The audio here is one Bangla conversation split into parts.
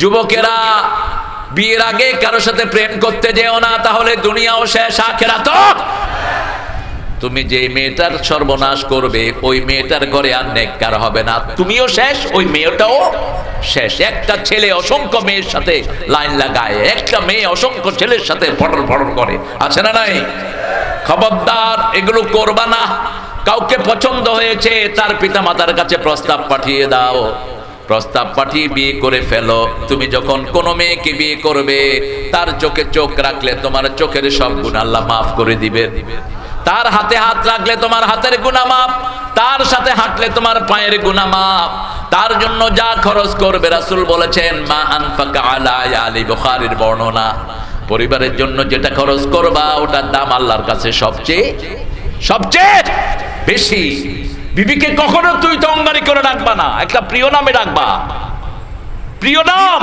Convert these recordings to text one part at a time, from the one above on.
যুবকেরা, বিয়ের আগে কারোর সাথে প্রেম করতে যেও না, তাহলে দুনিয়াও শেষ আখেরা তো তুমি যে মেয়েটার সর্বনাশ করবে, ওই মেয়েটার ঘরে আর নেককার হবে না। তুমিও শেষ, ওই মেয়েটাও শেষ। একটা ছেলে অসংখ্য মেয়ের সাথে লাইন লাগায়, একটা মেয়ে অসংখ্য ছেলের সাথে ফটর ফটর করে। আছে না নাই? খবরদার, এগুলো করবা না। কাউকে পছন্দ হয়েছে, তার পিতা মাতার কাছে প্রস্তাব পাঠিয়ে দাও। প্রস্তাব পাঠিয়ে বিয়ে করে ফেলো। তুমি যখন কোনো মেয়েকে বিয়ে করবে, তার চোখে চোখ রাখলে তোমার চোখের সব গুণ আল্লাহ মাফ করে দিবে। তার হাতে হাত রাখলে তোমার হাতের গুণা মাপ তার সাথে হাঁটলে তোমার পায়ের গুণা মাপ তার জন্য যা খরচ করবে, রাসুল বলেছেন, মা আনফাকা আলা আলী বুখারীর বর্ণনা। পরিবারের জন্য যেটা খরচ করবা, ওটার দাম আল্লাহর কাছে সবচেয়ে সবচেয়ে বেশি। বিবিকে কখনো তুই তঙ্গারি করে রাখবা না। একটা প্রিয় নামে রাখবা প্রিয় নাম।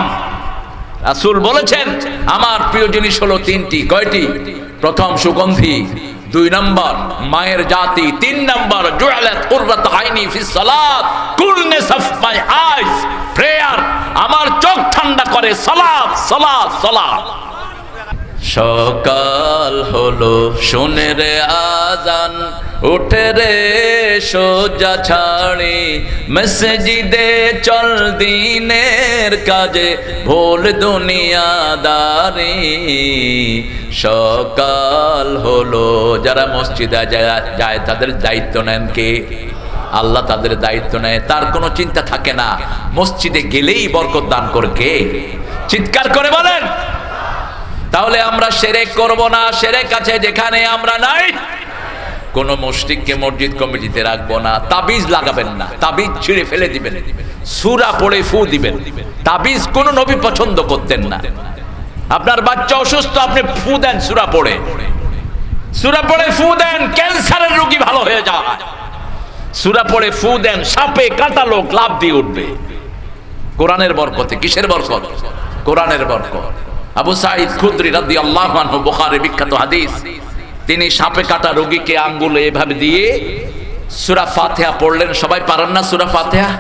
রাসূল বলেছেন, আমার প্রিয় জিনিস হলো তিনটি। কয়টি? প্রথম সুগন্ধি, দুই নম্বর মায়ের জাতি, তিন নম্বর প্রেয়ার, আমার চোখ ঠান্ডা করে সালাত সালাত সালাত। সকাল হলো, শুনে রে আজান। উঠে রে, সোজা ছাড়ি। মসজিদে চল দিনের কাজে, ভোল দুনিয়াদারি। সকাল হলো, যারা মসজিদে যায় তাদের দায়িত্ব নেন কে? আল্লাহ তাদের দায়িত্ব নেয়, তার কোনো চিন্তা থাকে না। মসজিদে গেলেই বরকত দান করে কে? চিৎকার করে বলেন। তাহলে আমরা সেরেক করব না, সেরেক আছে যেখানে আমরা নাই। কোন মসজিদকে মসজিদ কমিটিতে রাখব না, তাবিজ লাগাবেন না, তাবিজ ছিঁড়ে ফেলে দিবেন, সুরা পড়ে ফু দিবেন, তাবিজ কোন নবী পছন্দ করতেন না। আপনার বাচ্চা অসুস্থ, আপনি ফু দেন সুরা পড়ে। সুরা পড়ে ফু দেন, ক্যান্সারের রোগী ভালো হয়ে যায়। সুরা পড়ে ফু দেন, সাপে কাটা লোক লাভ দিয়ে উঠবে। কোরআনের বরকতে, কিসের বরকত? কোরআনের বরকত। আবু সাইদ খুদ্রি রাদি আল্লাহ বুখারে বিখ্যাত হাদিস। তিনি সাপে কাটা রোগীকে আঙ্গুলে এভাবে দিয়ে সুরা ফাতেহা পড়লেন। সবাই পারেন না সুরা ফাতেহা?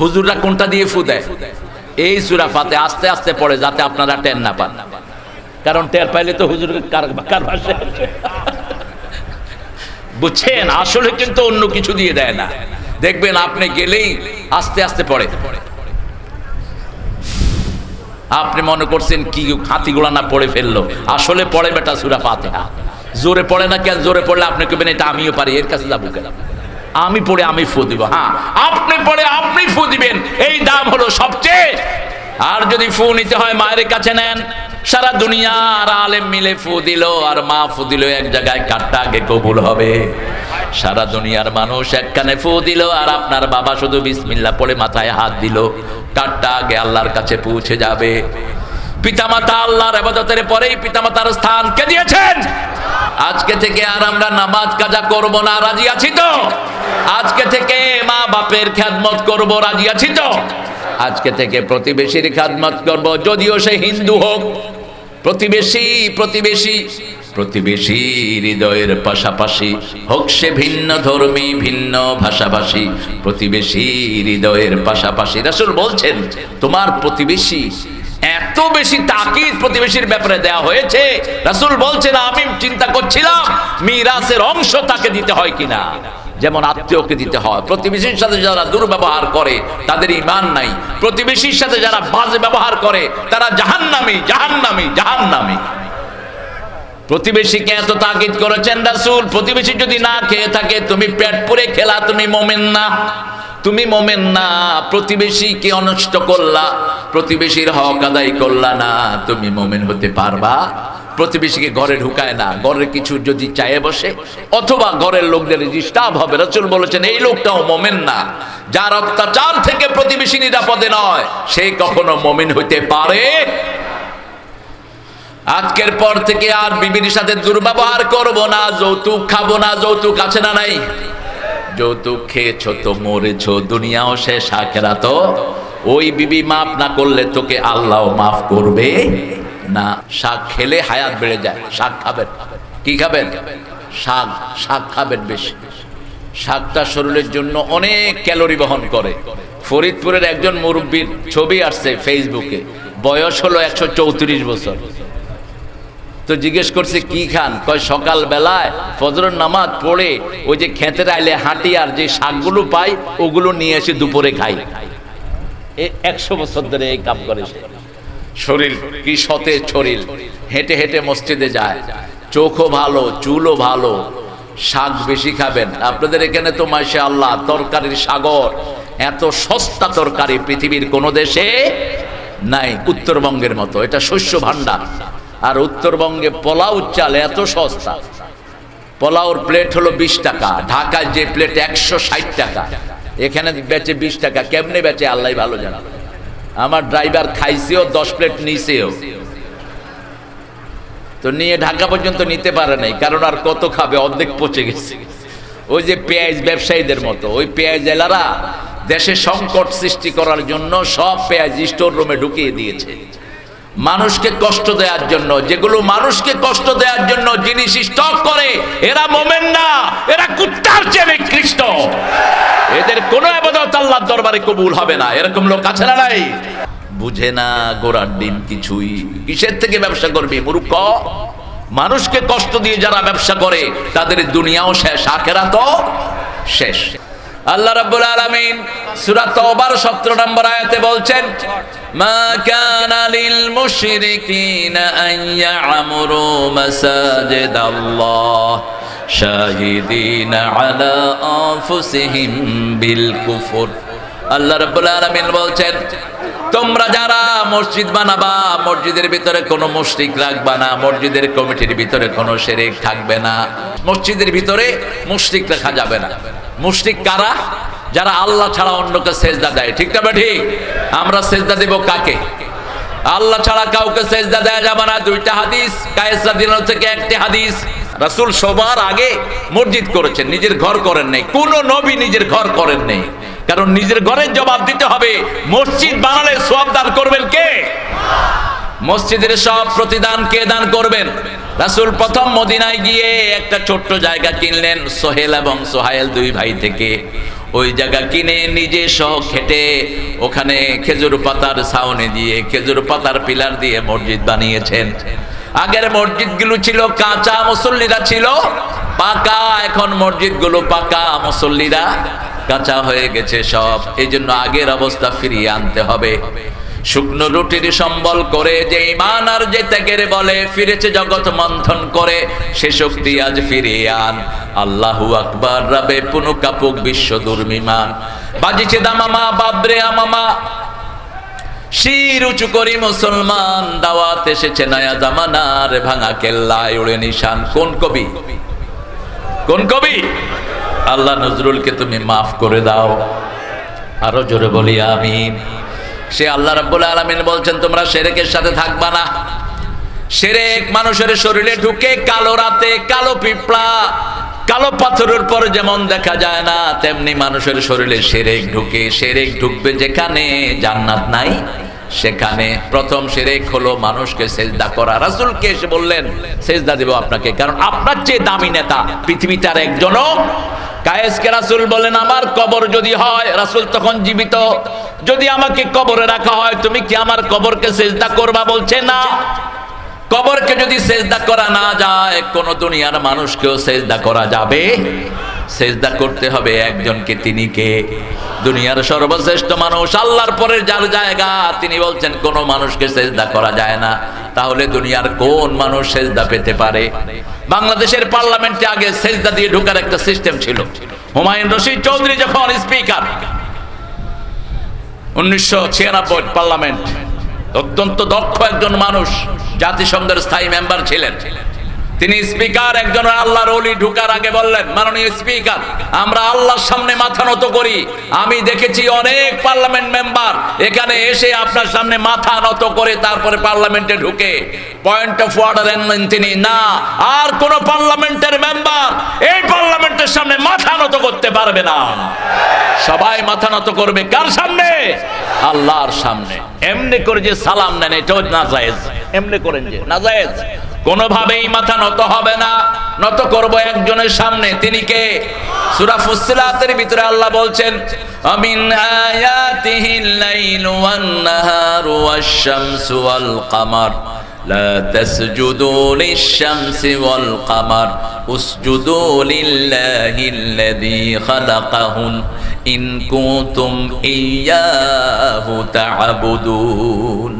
হুজুররা কোনটা দিয়ে ফু এই সুরা ফাতে আস্তে আস্তে পড়ে যাতে আপনারা টেন না পান। কারণ টের পাইলে তো হুজুর বুঝছেন? আসলে কিন্তু অন্য কিছু দিয়ে দেয় না। দেখবেন আপনি গেলেই আস্তে আস্তে পড়ে। আপনি মনে করছেন কি হাতিগুলা না পড়ে ফেলল? আসলে পড়ে বেটা সুরা ফাতেহা। জোরে পড়ে না কেন জোরে পড়লে আপনি কেবেন এটা আমিও পারি, এর কাছে যাব কেন? আমি পড়ে আমি ফু দিব হ্যাঁ। আপনি পড়ে আপনি ফু দিবেন, এই দাম হলো সবচেয়ে। আর যদি ফু নিতে হয় মায়ের কাছে নেন। সারা দুনিয়ার আলেম মিলে ফু দিল, আর মা ফু দিল এক জায়গায় কাটটা আগে কবুল হবে। সারা দুনিয়ার মানুষ একখানে ফু দিল, আর আপনার বাবা শুধু বিসমিল্লা পড়ে মাথায় হাত দিল। কাঠটা আগে আল্লাহর কাছে পৌঁছে যাবে। পিতামাতা আল্লাহর আবাদতের পরেই পিতামাতার স্থান কে দিয়েছেন? আজকে থেকে আর আমরা নামাজ কাজা করব না, রাজি আছি তো? আজকে থেকে মা বাপের খ্যাদমত করব, রাজি আছি তো? আজকে থেকে প্রতিবেশীর খ্যাদমত করব, যদিও সে হিন্দু হোক প্রতিবেশী প্রতিবেশী প্রতিবেশী হৃদয়ের পাশাপাশি হোক সে ভিন্ন ধর্মী, ভিন্ন ভাষাভাষী, প্রতিবেশী হৃদয়ের পাশাপাশি। রাসূল বলছেন, তোমার প্রতিবেশী এত বেশি তাকিদ প্রতিবেশীর ব্যাপারে দেয়া হয়েছে? রাসূল বলছেন, আমি চিন্তা করছিলাম মিরাসের অংশ তাকে দিতে হয় কিনা? যেমন আত্মীয়কে দিতে হয়। প্রতিবেশীর সাথে যারা দুর্ব্যবহার করে, তাদের ইমান নাই। প্রতিবেশীর সাথে যারা বাজে ব্যবহার করে, তারা জাহান্নামী জাহান্নামী জাহান্নামী। প্রতিবেশীকে এত তাকিদ করেছেন রাসূল। প্রতিবেশী যদি না খেয়ে থাকে, তুমি পেট পুরে খেলা, তুমি মোমেন না। তুমি মোমেন না। প্রতিবেশীকে অনষ্ট করলা, প্রতিবেশীর হক আদায় করলা না। তুমি মোমেন হতে পারবা? প্রতিবেশীকে ঘরে ঢুকায় না। ঘরের কিছু যদি চায়ে বসে, অথবা ঘরের লোকদের ডিস্টার্ব হবে। রসুল বলেছেন, এই লোকটাও মোমেন না। যার অত্যাচার থেকে প্রতিবেশী নিরাপদে নয়, সে কখনো মোমেন হইতে পারে। আজকের পর থেকে আর বিবির সাথে দুর্ব্যবহার করব না। যৌতুক খাব না। যৌতুক আছে না নাই? যৌতুক খেয়েছ তো, মরেছ। দুনিয়াও শেষ আখেরা তো ওই বিবি মাফ না করলে তোকে আল্লাহ মাফ করবে না। শাক খেলে হায়াত বেড়ে যায়। শাক খাবেন। কি খাবেন? শাক। শাক খাবেন বেশি। শাকটা শরীরের জন্য অনেক ক্যালোরি বহন করে। ফরিদপুরের একজন মুরব্বীর ছবি আসছে ফেসবুকে। বয়স হলো একশো চৌত্রিশ বছর। তো জিজ্ঞেস করছে, কি খান? কয় সকাল বেলায় ফজরের নামাজ পড়ে ওই যে খেতের আইলে হাঁটি আর যে শাকগুলো পাই, ওগুলো নিয়ে এসে দুপুরে খাই। একশো বছর ধরে এই কাম করে শরীর কি সতেজ শরীর? হেঁটে হেঁটে মসজিদে যায়। চোখও ভালো, চুলও ভালো। শাক বেশি খাবেন। আপনাদের এখানে তো মাসে আল্লাহ তরকারির সাগর। এত সস্তা তরকারি পৃথিবীর কোনো দেশে নাই, উত্তরবঙ্গের মতো। এটা শস্য ভাণ্ডার। আর উত্তরবঙ্গে পোলাও চাল এত সস্তা। পোলাওর প্লেট হলো বিশ টাকা। ঢাকায় যে প্লেট একশো ষাট টাকা। এখানে বেচে বিশ টাকা, কেমনে বেচে? আল্লাহ ভালো জানা। আমার ড্রাইভার খাইছেও, দশ প্লেট নিছেও। তো নিয়ে ঢাকা পর্যন্ত নিতে পারে নাই, কারণ আর কত খাবে? অর্ধেক পচে গেছে। ওই যে পেঁয়াজ ব্যবসায়ীদের মতো, ওই পেঁয়াজ এলারা দেশে সংকট সৃষ্টি করার জন্য সব পেঁয়াজ স্টোর রুমে ঢুকিয়ে দিয়েছে। মানুষকে কষ্ট দেওয়ার জন্য, যেগুলো মানুষকে কষ্ট দেওয়ার জন্য জিনিস স্টক করে, এরা মোমেন না, এরা কুত্তার চেয়ে নিকৃষ্ট। এদের কোনো আবাদত আল্লাহর দরবারে কবুল হবে না। এরকম লোক আছে না নাই? বুঝে না গোড়ার ডিম কিছুই। কিসের থেকে ব্যবসা করবি, মূর্খ? মানুষকে কষ্ট দিয়ে যারা ব্যবসা করে, তাদের দুনিয়াও শেষ আখেরা তো শেষ। আল্লাহ রাব্বুল আলামিন সূরা তওবার 17 নম্বর আয়াতে বলছেন, মা কানা লিল মুশরিকিনা আন ইয়ামুরু মাসাজিদাল্লাহ শাহিদিনা আলা আনফুসিহিম বিল কুফর। আল্লাহ রাব্বুল আলামিন বলছেন, তোমরা যারা মসজিদ বানাবা, মসজিদের ভিতরে কোনো মুশরিক রাখবা না, মসজিদের কমিটির ভিতরে কোনো শিরিক থাকবে না, মসজিদের ভিতরে মুশরিক রাখা যাবে না। মুশরিক কারা? যারা আল্লাহ ছাড়া অন্যকে সেজদা দেয়। ঠিক না ঠিক আমরা সেজদা দেব কাকে? আল্লাহ ছাড়া কাউকে সেজদা দেয়া যাবে না। দুইটা হাদিস, কায়েসরা দিন থেকে একটি হাদিস। রাসূল সবার আগে মসজিদ করেছেন, নিজের ঘর করেন নাই। কোন নবী নিজের ঘর করেন নাই। কারণ নিজের ঘরের জবাব দিতে হবে, মসজিদ বানালে সব দান করবেন কে? মসজিদের সব প্রতিদান কে দান করবেন? রাসুল প্রথম মদিনায় গিয়ে একটা ছোট্ট জায়গা কিনলেন, সোহেল এবং সোহাইল দুই ভাই থেকে। ওই জায়গা কিনে নিজে সহ খেটে ওখানে খেজুর পাতার ছাউনি দিয়ে, খেজুর পাতার পিলার দিয়ে মসজিদ বানিয়েছেন। আগের মসজিদগুলো ছিল কাঁচা মুসল্লিরা ছিল, পাকা, এখন মসজিদগুলো পাকা, মুসল্লিরা কাঁচা হয়ে গেছে সব। এই জন্য আগের অবস্থা ফিরিয়ে আনতে হবে। শুকনো রুটির সম্বল করে, যে ইমান আর যে ত্যাগের বলে, ফিরেছে জগৎ মন্থন করে, সে শক্তি আজ ফিরিয়ে আন। আল্লাহু আকবার, রাবে পুনু কাপুক বিশ্ব দুর্মিমান। বাজিছে দামামা, বাবরে আমামা। শির করি মুসলমান, দাওয়াত এসেছে নয়া জামানার ভাঙা কেল্লায় উড়ে নিশান। কোন কবি? কোন কবি? আল্লাহ নজরুলকে তুমি মাফ করে দাও। আরও জোরে বলি, আমিন। সে আল্লাহ রাব্বুল আলামিন বলছেন, তোমরা সেরেকের সাথে থাকবা না। সেরেক মানুষের শরীরে ঢুকে কালো রাতে কালো পিঁপড়া, কালো পাথরের পর যেমন দেখা যায় না, তেমনি মানুষের শরীরে সেরেক ঢুকে সেরেক ঢুকবে যেখানে জান্নাত নাই, সেখানে প্রথম সেরেক হলো মানুষকে সেজদা করা। রাসূলকে এসে বললেন, সেজদা দেব আপনাকে, কারণ আপনার চেয়ে দামি নেতা পৃথিবীতে আর একজনও। কায়েসকে রাসূল বলেন, আমার কবর যদি হয়, রাসূল তখন জীবিত। যদি আমাকে কবরে রাখা হয়, তুমি কি আমার কবরকে সেজদা করবা? বলছে, না। কবরকে যদি সেজদা করা না যায়, কোন দুনিয়ার মানুষকেও সেজদা করা যাবে? সেজদা করতে হবে একজনকে, তিনি কে? দুনিয়ার সর্বশ্রেষ্ঠ মানুষ, আল্লাহর পরের যার জায়গা, তিনি বলছেন, কোন মানুষকে সেজদা করা যায় না। তাহলে দুনিয়ার কোন মানুষ সেজদা পেতে পারে? বাংলাদেশের পার্লামেন্টে আগে সেজদা দিয়ে ঢোকার একটা সিস্টেম ছিল। হুমায়ুন রশিদ চৌধুরী যখন স্পিকার উনিশশো ছিয়ানব্বই পার্লামেন্ট। অত্যন্ত দক্ষ একজন মানুষ জাতিসংঘের স্থায়ী মেম্বার ছিলেন। তিনি স্পিকার, একজন আল্লাহর অলি ঢুকার আগে বললেন, মাননীয় স্পিকার, আমরা আল্লাহর সামনে মাথা নত করি। আমি দেখেছি অনেক পার্লামেন্ট মেম্বার এখানে এসে আপনার সামনে মাথা নত করে তারপরে পার্লামেন্টে ঢুকে। পয়েন্ট অফ অর্ডার আনলেন তিনি, না, আর কোন পার্লামেন্টের মেম্বার এই পার্লামেন্টের সামনে মাথা নত করতে পারবে না। সবাই মাথা নত করবে, কার সামনে? আল্লাহর সামনে। এমনি করে যে সালাম নেন, এটাও নাজায়েজ। এমনি করেন যে, নাজায়েজ। কোনোভাবেই মাথা নত হবে না। নত করব একজনের সামনে। তিনি কে? সূরা ফুসিলাতের ভিতরে আল্লাহ বলছেন আমিন আয়াতিহিল লাইলু ওয়ান নাহারু ওয়াশ শামসু ওয়াল কামার। লা তাসজুদু লিশ শামসি ওয়াল কামার। উসজুদু লিল্লাহিল্লাযী খালাকাহুন। ইন কুনতুম ইয়াহু তা'বুদুন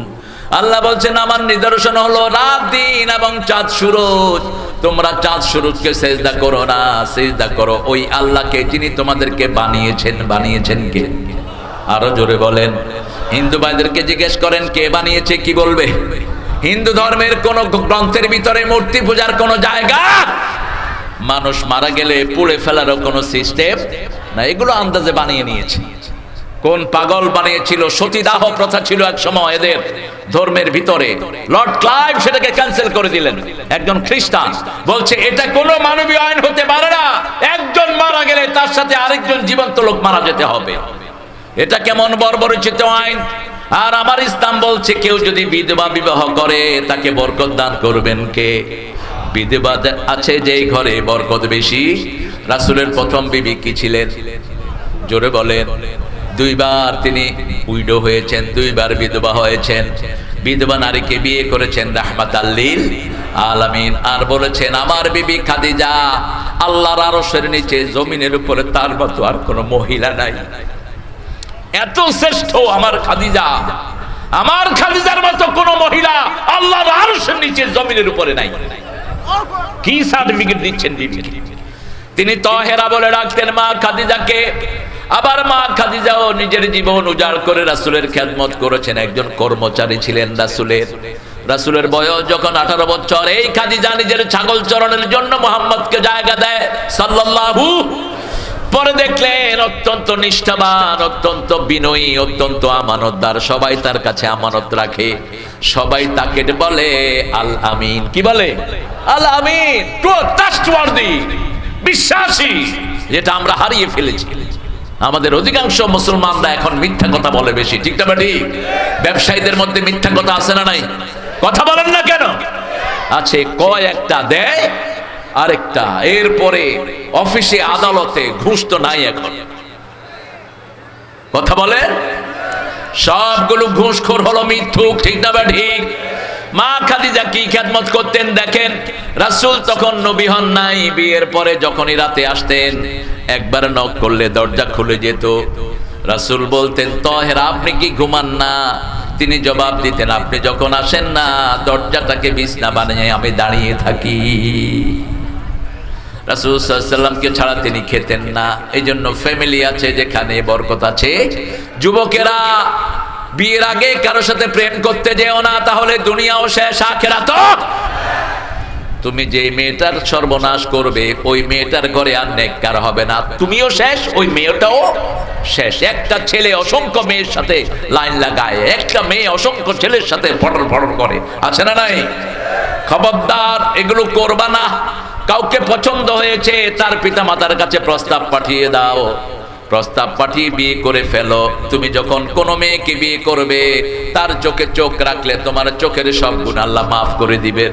আল্লাহ বলছেন, আমার নিদর্শন হলো রাত দিন এবং চাঁদ সুরজ। তোমরা চাঁদ সুরজকে সেজদা করো না, সেজদা করো। ওই আল্লাহকে যিনি তোমাদেরকে বানিয়েছেন বানিয়েছেন কে? আরও জোরে বলেন। হিন্দু ভাইদেরকে জিজ্ঞেস করেন, কে বানিয়েছে, কি বলবে? হিন্দু ধর্মের কোন গ্রন্থের ভিতরে মূর্তি পূজার কোন জায়গা? মানুষ মারা গেলে পুড়ে ফেলারও কোনো সিস্টেম? না, এগুলো আন্দাজে বানিয়ে নিয়েছে। কোন পাগল বানিয়েছিল? সতীদাহ প্রথা ছিল এক সময় এদের ধর্মের ভিতরে। লর্ড ক্লাইভ সেটাকে ক্যান্সেল করে দিলেন। একজন খ্রিস্টান বলছে, এটা কোনো মানবীয় আইন হতে পারে না। একজন মারা গেলে তার সাথে আরেকজন জীবন্ত লোক মারা যেতে হবে। এটা কেমন বর্বরচিত আইন? আর আমার ইসলাম বলছে, কেউ যদি বিধবা বিবাহ করে, তাকে বরকত দান করবেন কে? বিধবা আছে যেই ঘরে বরকত বেশি। রাসূলের প্রথম বিবি কি ছিলেন? জোরে বলেন। দুইবার তিনি উইডো হয়েছেন, দুইবার বিধবা হয়েছেন। বিধবা নারীকে বিয়ে করেছেন রাহমাত আল্লিল আলামিন আর বলেছেন, আমার বিবি খাদিজা, আল্লাহর আরশের নিচে জমিনের উপরে তার মতো আর কোনো মহিলা নাই। এত শ্রেষ্ঠ আমার খাদিজা। আমার খাদিজার মতো কোন মহিলা আল্লাহর আরশের নিচে জমিনের উপরে নাই। কি সার্টিফিকেট দিচ্ছেন তিনি তহেরা বলে রাখতেন মা খাদিজাকে আবার মা খাদিজাও নিজের জীবন উজাড় করে রাসুলের খেদমত করেছেন। একজন কর্মচারী ছিলেন রাসুলের। রাসুলের বয়স যখন আঠারো বছর, এই খাদিজা নিজের ছাগল চরণের জন্য মোহাম্মদকে জায়গা দেয় সাল্লাল্লাহু। পরে দেখলেন অত্যন্ত নিষ্ঠাবান, অত্যন্ত বিনয়ী, অত্যন্ত আমানতদার, সবাই তার কাছে আমানত রাখে। সবাই তাকে বলে, আল আমিন। কি বলে? আল আমিন। বিশ্বাসী, যেটা আমরা হারিয়ে ফেলেছি। আমাদের অধিকাংশ মুসলমানরা এখন মিথ্যা কথা বলে বেশি। ঠিক না ঠিক ব্যবসায়ীদের মধ্যে মিথ্যা কথা আছে না নাই? কথা বলেন না কেন? আছে কয় একটা দেয়, আরেকটা। এরপরে অফিসে আদালতে ঘুষ তো নাই এখন। কথা বলে সবগুলো ঘুষখোর হলো মিথ্যুক, ঠিক না ঠিক? মা খাদিজা কি খেদমত করতেন দেখেন? রাসূল তখন নবী হন নাই, বিয়ের পরে যখনই রাতে আসতেন একবার নক করলে দরজা খুলে যেত। রাসূল বলতেন, তহের, আপনি কি ঘুমান না? তিনি জবাব দিতেন, আপনি যখন আসেন না, দরজাটাকে বিছনা বানিয়ে আমি দাঁড়িয়ে থাকি। রাসুলসাল্লামকে ছাড়া তিনি খেতেন না। এই জন্য ফ্যামিলি আছে, যেখানে বরকত আছে। যুবকেরা, বিয়ের আগে কারও সাথে প্রেম করতে যেও না, তাহলে দুনিয়াও শেষ আখেরা তো তুমি যে মেয়েটার সর্বনাশ করবে, ওই মেয়েটার ঘরে আর নেককার হবে না। তুমিও শেষ, ওই মেয়েটাও শেষ। একটা ছেলে অসংখ্য মেয়ের সাথে লাইন লাগায়, একটা মেয়ে অসংখ্য ছেলের সাথে ফটর ফটর করে। আছে না নাই? খবরদার, এগুলো করবা না। কাউকে পছন্দ হয়েছে, তার পিতা মাতার কাছে প্রস্তাব পাঠিয়ে দাও। প্রস্তাব পাঠিয়ে বিয়ে করে ফেলো। তুমি যখন কোনো মেয়েকে বিয়ে করবে, তার চোখে চোখ রাখলে তোমার চোখের সব গুণ আল্লাহ মাফ করে দিবে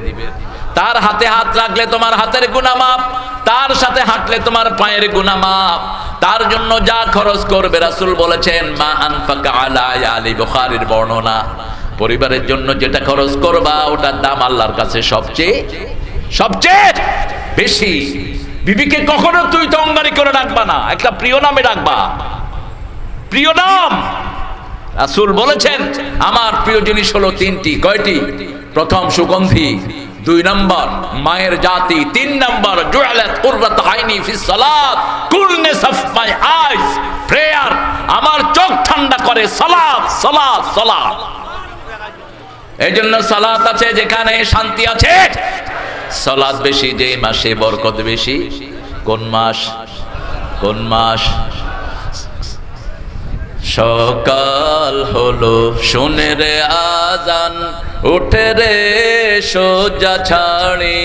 তার হাতে হাত রাখলে তোমার হাতের গুণা মাপ তার সাথে হাঁটলে তোমার পায়ের গুণা মাপ তার জন্য যা খরচ করবে রাসুল বলেছেন, মা আনফাকা আলা বর্ণনা। পরিবারের জন্য যেটা খরচ করবা, ওটার দাম আল্লাহর কাছে সবচেয়ে সবচেয়ে বেশি। বিবিকে কখনো তুই তঙ্গারি করে রাখবা না, একটা প্রিয় নামে রাখবা প্রিয় নাম। রাসূল বলেছেন, আমার প্রিয় জিনিস হলো তিনটি, কয়টি? প্রথম সুগন্ধি দুই নম্বর, মায়ের জাতি। তিন নম্বর, জুআলাত কুররাত আইনি ফি সালাত। Coolness of my eyes, prayer. আমার চোখ ঠান্ডা করে, সালাত সালাত সালাত। এই জন্য সালাত আছে, যেখানে শান্তি আছে। সালাত বেশি, যে মাসে বরকত বেশি। কোন মাস? কোন মাস? সকাল হলো, শুনে রে আজান। উঠে রে সোজা ছাড়ি।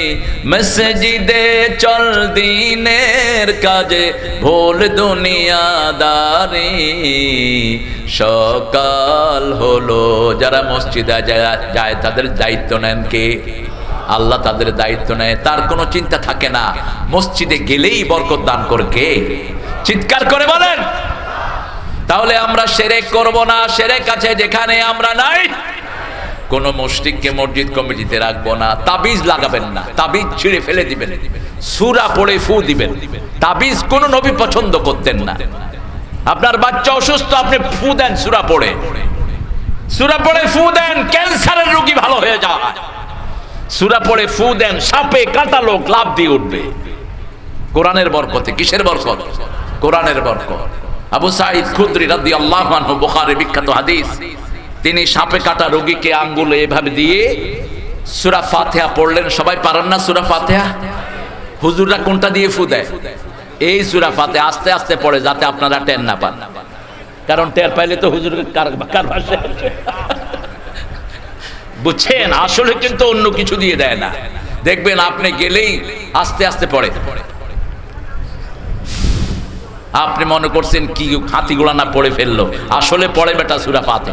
মসজিদে চল দিনের কাজে, ভোল দুনিয়াদারি। সকাল হলো, যারা মসজিদে যায় তাদের দায়িত্ব নেন কে? আল্লাহ তাদের দায়িত্ব নেয়, তার কোনো চিন্তা থাকে না। মসজিদে গেলেই বরকত দান করে কে? চিৎকার করে বলেন। তাহলে আমরা সেরেক করব না, সেরেক আছে যেখানে আমরা নাই। কোন মসজিদকে মসজিদ কমিটিতে রাখব না, তাবিজ লাগাবেন না, তাবিজ ছিঁড়ে ফেলে দিবেন, সুরা পড়ে ফু দিবেন, তাবিজ কোন নবী পছন্দ করতেন না। আপনার বাচ্চা অসুস্থ, আপনি ফু দেন সুরা পড়ে। সুরা পড়ে ফু দেন, ক্যান্সারের রোগী ভালো হয়ে যায়। সুরা পড়ে ফু দেন, সাপে কাটা লোক লাভ দিয়ে উঠবে। কোরআনের বরকতে, কিসের বরকত? কোরআনের বরকত। আবু সাইদ খুদ্রি রাদি আল্লাহ বুখারে বিখ্যাত হাদিস। তিনি সাপে কাটা রোগীকে আঙ্গুলে এভাবে দিয়ে সুরা ফাতেহা পড়লেন। সবাই পারেন না সুরা ফাতেহা? হুজুররা কোনটা দিয়ে ফু এই সুরা ফাতে আস্তে আস্তে পড়ে যাতে আপনারা টেন না পান। কারণ টের পাইলে তো হুজুর বুঝছেন? আসলে কিন্তু অন্য কিছু দিয়ে দেয় না। দেখবেন আপনি গেলেই আস্তে আস্তে পড়ে। আপনি মনে করছেন কি হাতিগুলা না পড়ে ফেলল? আসলে পড়ে বেটা সুরা পাতে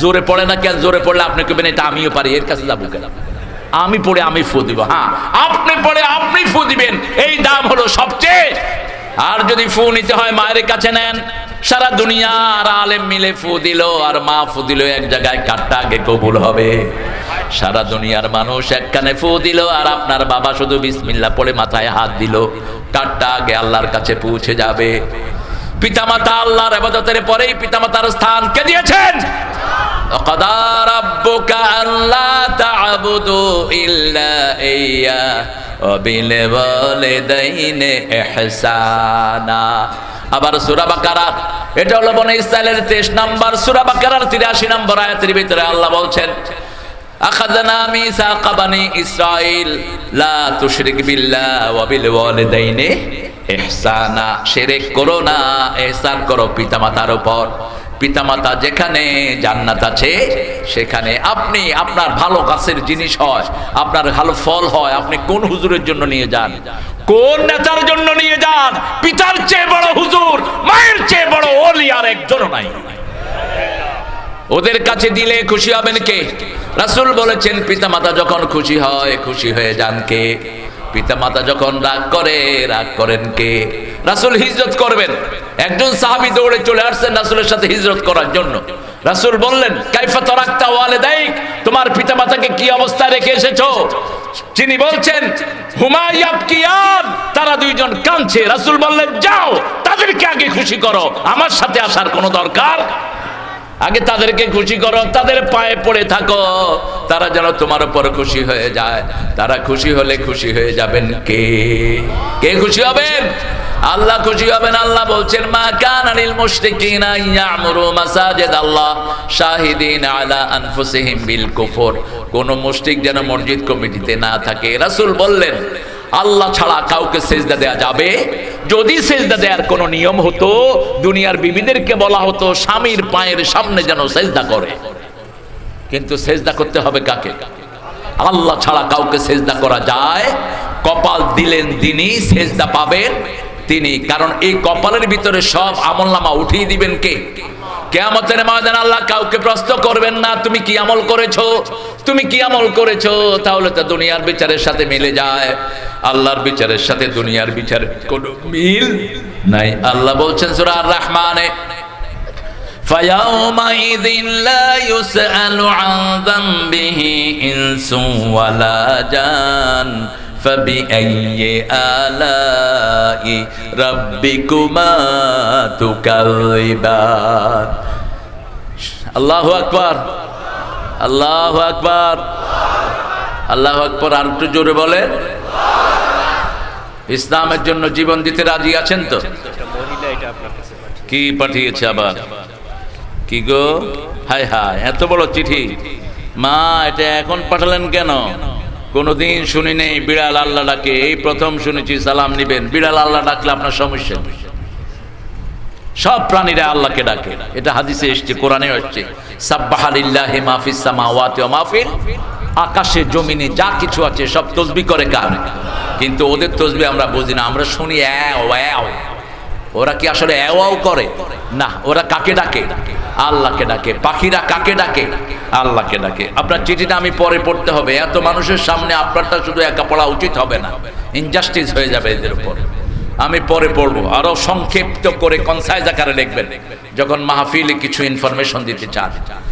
জোরে পড়ে না কেন জোরে পড়লে আপনি কেবেন এটা আমিও পারি, এর কাছে যাব কেন? আমি পড়ে আমি ফু দিব হ্যাঁ। আপনি পড়ে আপনি ফু দিবেন, এই দাম হলো সবচেয়ে। আর যদি ফু নিতে হয় মায়ের কাছে নেন। সারা দুনিয়ার আলেম মিলে ফু দিল, আর মা ফু দিল এক জায়গায় কাটটা আগে কবুল হবে। সারা দুনিয়ার মানুষ একখানে ফু দিল আর আপনার বাবা শুধু বিসমিল্লা পড়ে মাথায় হাত দিল কাঠটা আগে আল্লাহর কাছে পৌঁছে যাবে পিতামাতা আল্লাহর আবাদতের পরেই পিতামাতার স্থান কে দিয়েছেন وقضى ربك ألا تعبدوا إلا إياه وبالوالدين إحسانا আবার সুরা বাকারার এটা হলো বনে ইসরায়েলের তেইশ নাম্বার সুরা বাকারার তিরাশি নম্বর আয়াতের ভিতরে আল্লাহ বলছেন যেখানে জান্নাত আছে, সেখানে আপনি আপনার ভালো গাছের জিনিস হয়, আপনার ভালো ফল হয়, আপনি কোন হুজুরের জন্য নিয়ে যান? কোন নেতার জন্য নিয়ে যান? পিতার চেয়ে বড় হুজুর, মায়ের চেয়ে বড় ওলি আর একজনও নাই। ওদের কাছে দিলে খুশি হবেন কে? রাসুল বলেছেন, পিতামাতা যখন খুশি হয়, খুশি হয়ে যান কে? পিতামাতা যখন রাগ করে, রাগ করেন কে? রাসূল হিজরত করবেন। একজন সাহাবী দৌড়ে চলে আসছেন রাসুলের সাথে হিজরত করার জন্য। রাসূল বললেন, কাইফা তারাকতা ওয়ালিদাইক? তোমার পিতামাতাকে কি অবস্থায় রেখে এসেছ? তিনি বলছেন হুমায়াব কিয়ান তারা দুইজন কাঁদছে। রাসূল বললেন, যাও, তাদেরকে আগে খুশি করো। আমার সাথে আসার কোনো দরকার আগে তাদেরকে খুশি করো, তাদের পায়ে পড়ে থাকো। তারা যেন তোমার উপর খুশি হয়ে যায়। তারা খুশি হলে খুশি হয়ে যাবেন কে? কে খুশি হবেন? আল্লাহ খুশি হবেন, আল্লাহ বলছেন, মা কান আনিল মুশরিকিনা ইয়ামুরু মাসাজিদ আল্লাহ শাহিদিন আলা আনফুসিহিম বিল কুফর। কোন মুশরিক যেন মসজিদ কমিটিতে না থাকে। রাসূল বললেন আল্লাহ ছাড়া কাউকে সেজদা দেয়া যাবে? যদি সেজদা দেওয়ার কোনো নিয়ম হতো, দুনিয়ার বিবিদেরকে বলা হতো, স্বামীর পায়ের সামনে যেন সেজদা করে। কিন্তু সেজদা করতে হবে কাকে? আল্লাহ ছাড়া কাউকে সেজদা করা যায়। কপাল দিলেন তিনি, সেজদা পাবেন তিনি। কারণ এই কপালের ভিতরে সব আমল নামা উঠিয়ে দিবেন কে? কেয়ামতের ময়দান আল্লাহ কাউকে প্রশ্ন করবেন না, তুমি কি আমল করেছ? তুমি কি আমল করেছ? তাহলে তো দুনিয়ার বিচারের সাথে মিলে যায়। আল্লাহর বিচারের সাথে দুনিয়ার বিচার কোনো মিল নাই আল্লাহ বলছেন সূরা আর রহমানে فيومئذ لا يسأل عن ذنبه إنس ولا جان فبأي آلاء ربكما تكذبان الله أكبر الله أكبر আল্লাহ আকবর আর একটু জোরে বলেন ইসলামের জন্য জীবন দিতে রাজি আছেন তো? কি পাঠিয়েছে আবার? কি গো? হায় হায়, এত বড় চিঠি। মা, এটা এখন পাঠালেন কেন? কোনোদিন শুনি নেই, বিড়াল আল্লাহ ডাকে। এই প্রথম শুনেছি, সালাম নিবেন। বিড়াল আল্লাহ ডাকলে আপনার সমস্যা? সব প্রাণীরা আল্লাহকে ডাকে। এটা হাদিসে এসছে কোরআনে হচ্ছে সাব্বাহালিল্লাহি মাফিস সামাওয়াতি ওয়া মাফিল আকাশে, জমিনে যা কিছু আছে সব তসবি করে কার? কিন্তু ওদের তসবি আমরা বুঝি না, আমরা শুনি ওরা কি আসলে অ্যাওয়াও করে? না, ওরা কাকে ডাকে? আল্লাহকে ডাকে, পাখিরা কাকে ডাকে? আল্লাহকে ডাকে। আপনার চিঠিটা আমি পরে পড়তে হবে। এত মানুষের সামনে আপনারটা শুধু একা পড়া উচিত হবে না। ইনজাস্টিস হয়ে যাবে এদের উপর। আমি পরে পড়ব। আরও সংক্ষিপ্ত করে কনসাইজ আকারে লিখবেন। যখন মাহফিলে কিছু ইনফরমেশন দিতে চান।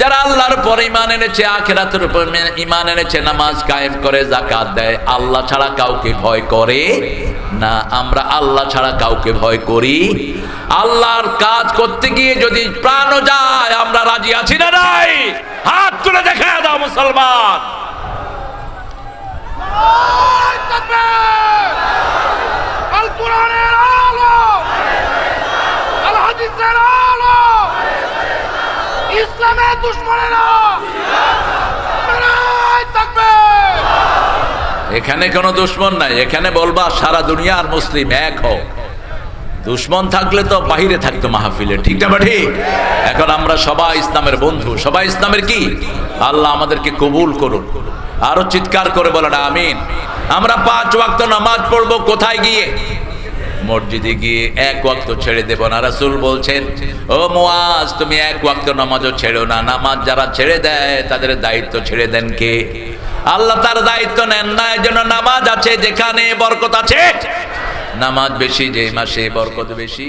যারা আল্লাহর উপর ইমান এনেছে, আখেরাতের উপর ইমান এনেছে, নামাজ কায়েম করে জাকাত দেয়, আল্লাহ ছাড়া কাউকে ভয় করে না। আমরা আল্লাহ ছাড়া কাউকে ভয় করি। আল্লাহর কাজ করতে গিয়ে যদি প্রাণও যায়, আমরা রাজি আছি না নাই? হাত তুলে দেখা দাও মুসলমান। আল কোরআনের আলো আল হাদিসের আলো ইসলামের দুশ্মনেরা এখানে কোনো দুশ্মন নাই। এখানে বলবা, সারা দুনিয়ার মুসলিম এক হোক দুশ্মন থাকলে তো বাহিরে থাকতো মাহফিলে। ঠিক না ঠিক? এখন আমরা সবাই ইসলামের বন্ধু। সবাই ইসলামের কি? আল্লাহ আমাদেরকে কবুল করুন। আরও চিৎকার করে বলেন, আমিন। আমরা পাঁচ ওয়াক্ত নামাজ পড়ব কোথায় গিয়ে? মসজিদে গিয়ে এক ওয়াক্ত ছেড়ে দেব না। রাসুল বলছেন, ও মোয়াজ তুমি এক ওয়াক্ত নামাজও ছেড়েও না। নামাজ যারা ছেড়ে দেয়, তাদের দায়িত্ব ছেড়ে দেন কে? আল্লাহ তার দায়িত্ব নেন না এই জন্য নামাজ আছে যেখানে বরকত আছে। নামাজ বেশি, যে মাসে বরকত বেশি।